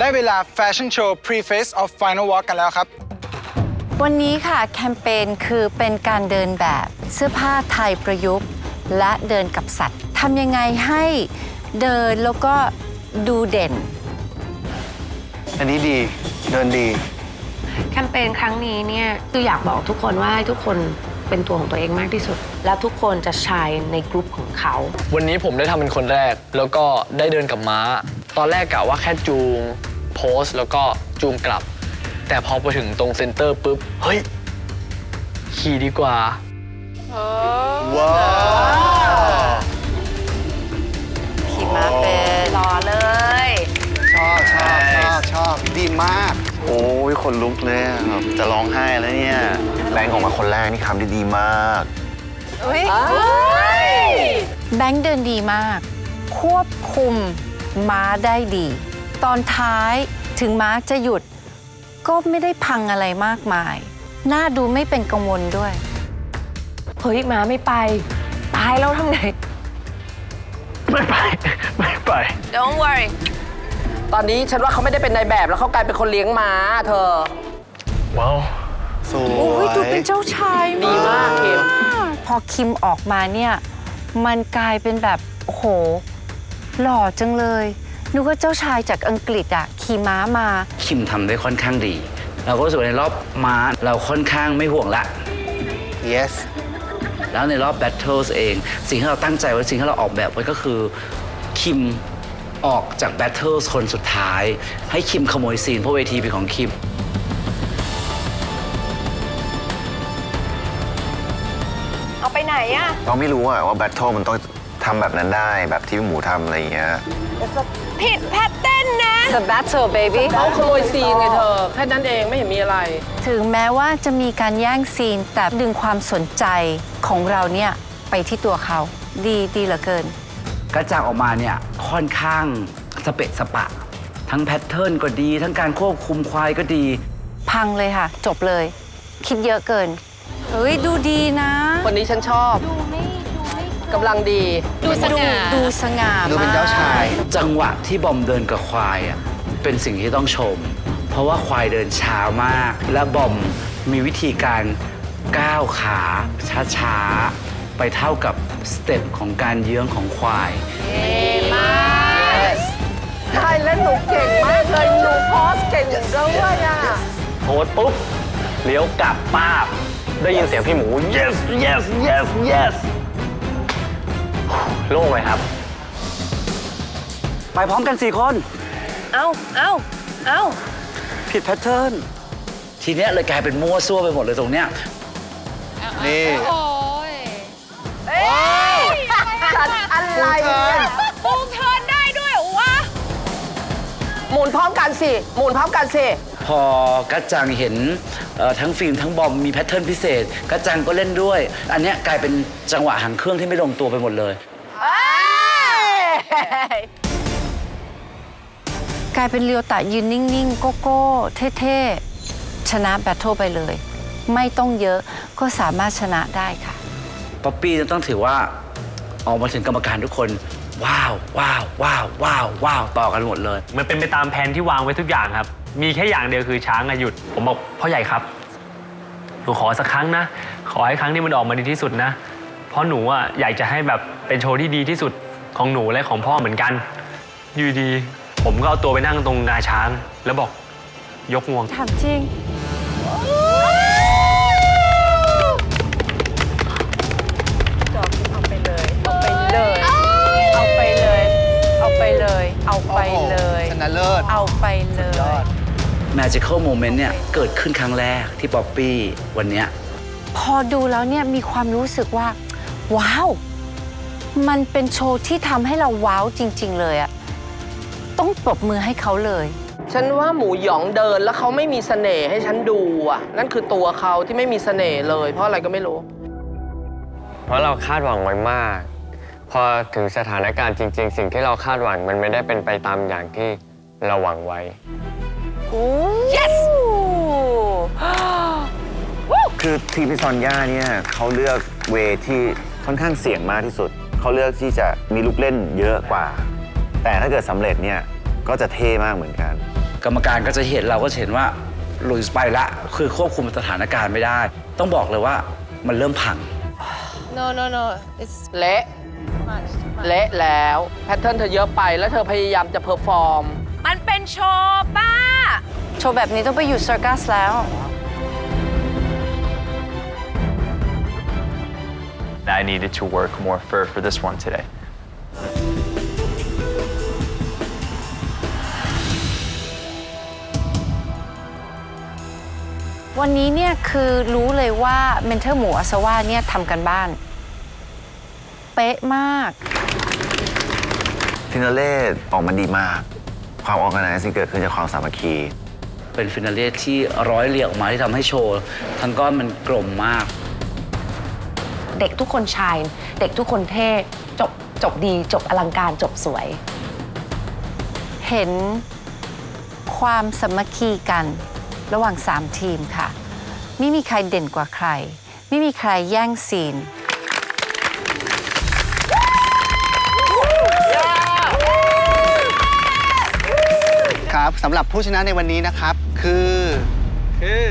ได้เวลาแฟชั่นโชว์ Pre-Face of Final Walk กันแล้วครับ วันนี้ค่ะแคมเปญคือเป็นการเดินแบบเสื้อผ้าไทยประยุกต์ และเดินกับสัตว์ทำยังไงให้เดินแล้วก็ดูเด่น อันนี้ดี เดินดี แคมเปญครั้งนี้เนี่ยคืออยากบอกทุกคนว่าให้ทุกคนเป็นตัวของตัวเองมากที่สุด แล้วทุกคนจะชายในกลุ่มของเขา วันนี้ผมได้ทำเป็นคนแรก แล้วก็ได้เดินกับม้า ตอนแรกกะว่าแค่จูง โพสแล้วก็จูงกลับ แต่พอไปถึงตรงเซ็นเตอร์ปุ๊บ เฮ้ย ขี่ดีกว่า ว้าวขี่ม้าเป็นรอเลย ชอบชอบชอบชอบดีมาก โอ้ยคนลุกเลยอะแบบจะร้องไห้แล้วเนี่ยแรงออกมาคนแรกนี่คำได้ดีมากแบงค์เดินดีมาก ควบคุมม้าได้ดี ตอนท้ายถึงม้าจะหยุด ก็ไม่ได้พังอะไรมากมายน่าดูไม่เป็นกังวลด้วย เฮ้ยม้าไม่ไป ตายแล้วทำไง ไม่ไป ไม่ไป Don't worry ตอนนี้ฉันว่าเขาไม่ได้เป็นนายแบบแล้วเขากลายเป็นคนเลี้ยงม้าเธอ ว้าวสวย โอ้ยดูเป็นเจ้าชายดีมากคิม พอคิมออกมาเนี่ย มันกลายเป็นแบบ โอ้โห หล่อจังเลย นึกว่าเจ้าชายจากอังกฤษอะขี่ม้ามา คิมทำได้ค่อนข้างดี เราก็รู้สึกว่าในรอบม้าเราค่อนข้างไม่ห่วงละ yes แล้วในรอบ Battles เอง สิ่งที่เราตั้งใจไว้สิ่งที่เราออกแบบไว้ก็คือ คิมออกจาก Battles คนสุดท้าย ให้คิมขโมยซีนเพราะเวทีเป็นของคิม เอาไปไหนอะ เราไม่รู้อะว่าแบทเทิลมันต้องทำแบบนั้นได้แบบที่หมูทำอะไรอย่างเงี้ย ผิดแพทเต้นนะ The Battle Baby เขาขโมยซีนไงเธอ แค่นั้นเองไม่เห็นมีอะไร ถึงแม้ว่าจะมีการแย่งซีน แต่ดึงความสนใจของเราเนี่ย ไปที่ตัวเขา ดีดีเหลือเกิน กระจ่างออกมาเนี่ย ค่อนข้างสเปะสปะ ทั้งแพทเทิร์นก็ดี ทั้งการควบคุมควายก็ดี พังเลยค่ะ จบเลย คิดเยอะเกิน เฮ้ย ดูดีนะ คนนี้ฉันชอบ กำลังดี ดูสง่า ดูสง่าดูเป็นเจ้าชาย จังหวะที่บอมเดินกับควายอะเป็นสิ่งที่ต้องชม เพราะว่าควายเดินช้ามาก และบอมมีวิธีการก้าวขาช้าๆ ไปเท่ากับสเต็ปของการเยื้องของควายใช่และหนูเก่งมากเลยหนูโพสเก่งด้วยอะโพสปุ๊บเลี้ยวกลับป้าบได้ยินเสียงพี่หมู yes yes yes yes โล่งเลยครับ ไปพร้อมกันสี่คน เอาเอาเอาผิดแพทเทิร์น ทีเนี้ยเลยกลายเป็นมั่วซั่วไปหมดเลยตรงเนี้ย นี่อะไรเนี่ยปูเทิร์นได้ด้วยวะ หมุนพร้อมกันสิ หมุนพร้อมกันสิ พอกัจจังเห็นเอ่อทั้งฟิล์มทั้งบอมมีแพทเทิร์นพิเศษกัจจังก็เล่นด้วย อันเนี้ยกลายเป็นจังหวะหางเครื่องที่ไม่ลงตัวไปหมดเลย กลายเป็นเรียวตะยืนนิ่ง ๆ โก้โก้เท่ๆ ชนะแบทเทิลไปเลย ไม่ต้องเยอะก็สามารถชนะได้ค่ะ ป๊อปปี้ต้องถือว่าออกมาถึงกรรมการทุกคน ว้าวว้าวว้าวว้าวว้าวต่อกันหมดเลย มันเป็นไปตามแผนที่วางไว้ทุกอย่างครับ มีแค่อย่างเดียวคือช้างอะหยุด ผมบอกพ่อใหญ่ครับ หนูขอสักครั้งนะ ขอให้ครั้งนี้มันออกมาดีที่สุดนะ เพราะหนูอะอยากจะให้แบบเป็นโชว์ที่ดีที่สุด ของหนูและของพ่อเหมือนกัน อยู่ดี ผมก็เอาตัวไปนั่งตรงงาช้าง แล้วบอกยกงวง ถามจริงเอาไปเลย เอาไปเลย เอาไปเลย เอาไปเลย เอาไปเลย ชนะเลิศเอาไปเลย Magical Moment เนี่ย เกิดขึ้นครั้งแรกที่ป๊อปปี้วันเนี้ย พอดูแล้วเนี่ยมีความรู้สึกว่า ว้าว มันเป็นโชว์ที่ทำให้เราว้าวจริง ๆ เลยอะต้องปรบมือให้เขาเลย ฉันว่าหมูหยองเดินแล้วเขาไม่มีเสน่ห์ให้ฉันดูอะ นั่นคือตัวเขาที่ไม่มีเสน่ห์เลย เพราะอะไรก็ไม่รู้ เพราะเราคาดหวังไว้มาก พอถึงสถานการณ์จริง ๆ สิ่งที่เราคาดหวังมันไม่ได้เป็นไปตามอย่างที่เราหวังไว้ yes คือทีมพิซอนย่าเนี่ยเขาเลือกเวที่ค่อนข้างเสี่ยงมากที่สุด เขาเลือกที่จะมีลูกเล่นเยอะกว่า แต่ถ้าเกิดสำเร็จเนี่ยก็จะเท่มากเหมือนกัน กรรมการก็จะเห็นเราก็จะเห็นว่าลุยส์ไปละ คือควบคุมสถานการณ์ไม่ได้ ต้องบอกเลยว่ามันเริ่มพัง no no no it's เละ เละแล้ว แพทเทิร์นเธอเยอะไปแล้วเธอพยายามจะเพอร์ฟอร์ม มันเป็นโชว์ป้า โชว์แบบนี้ต้องไปอยู่เซอร์กัสแล้ว I needed to work more for, for this one today. วันนี้เนี่ยคือรู้เลยว่าเมนเทอร์หมูอาซาว่าเนี่ยทำกันบ้าน เป๊ะมาก ฟินาเล่ออกมาดีมาก ความออกกันไนซิ่งเกิดขึ้นจากความสามัคคี เป็นฟินาเล่ที่ร้อยเรียงออกมาที่ทำให้โชว์ ทั้งก้อนมันกลมมาก เด็กทุกคนชาย เด็กทุกคนเท่จบจบดีจบอลังการจบสวย เห็นความสามัคคีกันระหว่าง 3 ทีมค่ะ ไม่มีใครเด่นกว่าใคร ไม่มีใครแย่งซีน ครับสำหรับผู้ชนะในวันนี้นะครับ คือ คือ